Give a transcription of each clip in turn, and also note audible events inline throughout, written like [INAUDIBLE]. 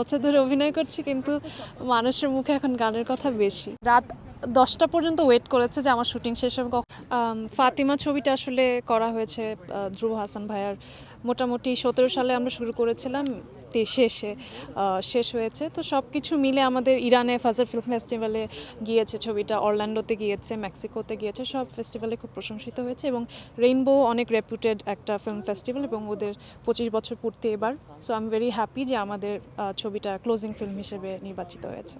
বছর ধরে অভিনয় করছি, কিন্তু মানুষের মুখে এখন গানের কথা বেশি। রাত দশটা পর্যন্ত ওয়েট করেছে যে আমার শুটিং শেষ হবে। ফাতিমা ছবিটা আসলে করা হয়েছে ধ্রুব হাসান ভাইয়ার। মোটামুটি সতেরো সালে আমরা শুরু করেছিলাম। তে শেষে শেষ হয়েছে। তো সব কিছু মিলে আমাদের ইরানে ফাজার ফিল্ম ফেস্টিভ্যালে গিয়েছে ছবিটা, অরল্যান্ডোতে গিয়েছে, মেক্সিকোতে গিয়েছে, সব ফেস্টিভ্যালে খুব প্রশংসিত হয়েছে এবং রেইনবো অনেক রেপুটেড একটা ফিল্ম ফেস্টিভ্যাল এবং ওদের পঁচিশ বছর পূর্তি এবার। So I am very happy যে আমাদের ছবিটা ক্লোজিং ফিল্ম হিসেবে নির্বাচিত হয়েছে।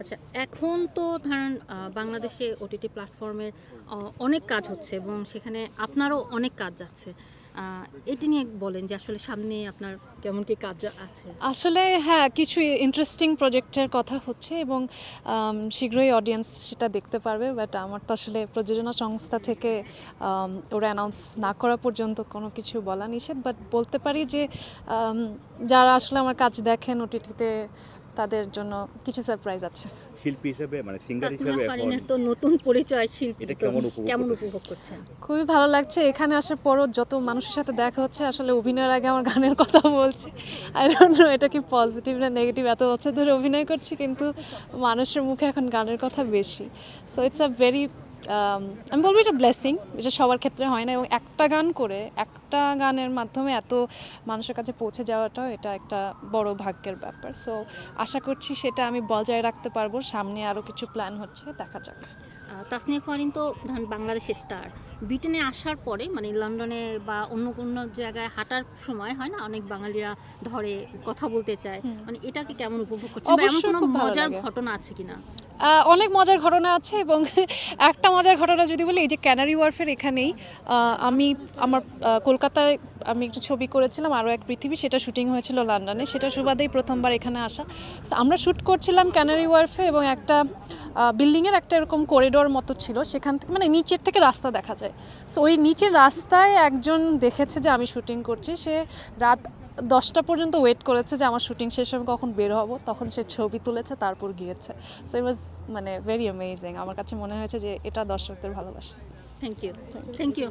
আচ্ছা এখন তো ধরেন বাংলাদেশে ওটিটি প্ল্যাটফর্মের অনেক কাজ হচ্ছে এবং সেখানে আপনারও অনেক কাজ যাচ্ছে। এটি নিয়ে বলেন যে আসলে সামনে আপনার কেমন কি কাজ আছে? আসলে হ্যাঁ কিছু ইন্টারেস্টিং প্রজেক্টের কথা হচ্ছে এবং শীঘ্রই অডিয়েন্স সেটা দেখতে পারবে বাট আমার তো আসলে প্রযোজনা সংস্থা থেকে ওরা অ্যানাউন্স না করা পর্যন্ত কোনো কিছু বলা নিষেধ বাট বলতে পারি যে যারা আসলে আমার কাজ দেখেন ওটিটিতে তাদের জন্য কিছু সারপ্রাইজ আছে। শিল্পী হিসেবে মানে সিঙ্গার হিসেবে এখন তো নতুন পরিচয় শিল্পী এটা কেমন উপভোগ কেমন উপভোগ করছেন? খুবই ভালো লাগছে এখানে আসার পরও যত মানুষের সাথে দেখা হচ্ছে আসলে অভিনয়ের আগে আমার গানের কথা বলছে। আই ডোন্ট নো এটা কি পজিটিভ না নেগেটিভ এত বছর ধরে অভিনয় করছি, কিন্তু মানুষের মুখে এখন গানের কথা বেশি। সো ইটস আ ভেরি আমি বলব এটা ব্লেসিং এটা সবার ক্ষেত্রে হয় না। এবং একটা গান করে, একটা গানের মাধ্যমে এত মানুষের কাছে পৌঁছে যাওয়াটাও এটা একটা বড় ভাগ্যের ব্যাপার। সো আশা করছি সেটা আমি বজায় রাখতে পারব। সামনে আরও কিছু প্ল্যান হচ্ছে, দেখা যাক। তাসনিয়া ফারিন তো ধরেন বাংলাদেশের স্টার ব্রিটেনে আসার পরে মানে লন্ডনে বা অন্য কোনো জায়গায় হাঁটার সময় হয় না অনেক বাঙালিরা ধরে কথা বলতে চায়। মানে এটাকে কেমন উপভোগ করছে এমন কোনো মজার ঘটনা আছে কিনা? অনেক মজার ঘটনা আছে এবং [LAUGHS] একটা মজার ঘটনা যদি বলি, এই যে ক্যানারি ওয়ার্ফের এখানেই আমি আমার কলকাতায় আমি একটা ছবি করেছিলাম, আরও এক পৃথিবী, সেটা শুটিং হয়েছিল লন্ডনে। সেটা সুবাদেই প্রথমবার এখানে আসা। আমরা শ্যুট করছিলাম ক্যানারি ওয়ার্ফে এবং একটা বিল্ডিংয়ের একটা এরকম করিডোর মতো ছিল, সেখান থেকে মানে নিচের থেকে রাস্তা দেখা যায়। সো ওই নিচের রাস্তায় একজন দেখেছে যে আমি শুটিং করছি, সে রাত দশটা পর্যন্ত ওয়েট করেছে যে আমার শুটিং শেষ হবে কখন বের হব তখন সে ছবি তুলেছে তারপর গিয়েছে। সো ইট ওয়াজ মানে ভেরি অ্যামেজিং আমার কাছে মনে হয়েছে যে এটা দর্শকদের ভালোবাসা। Thank you thank you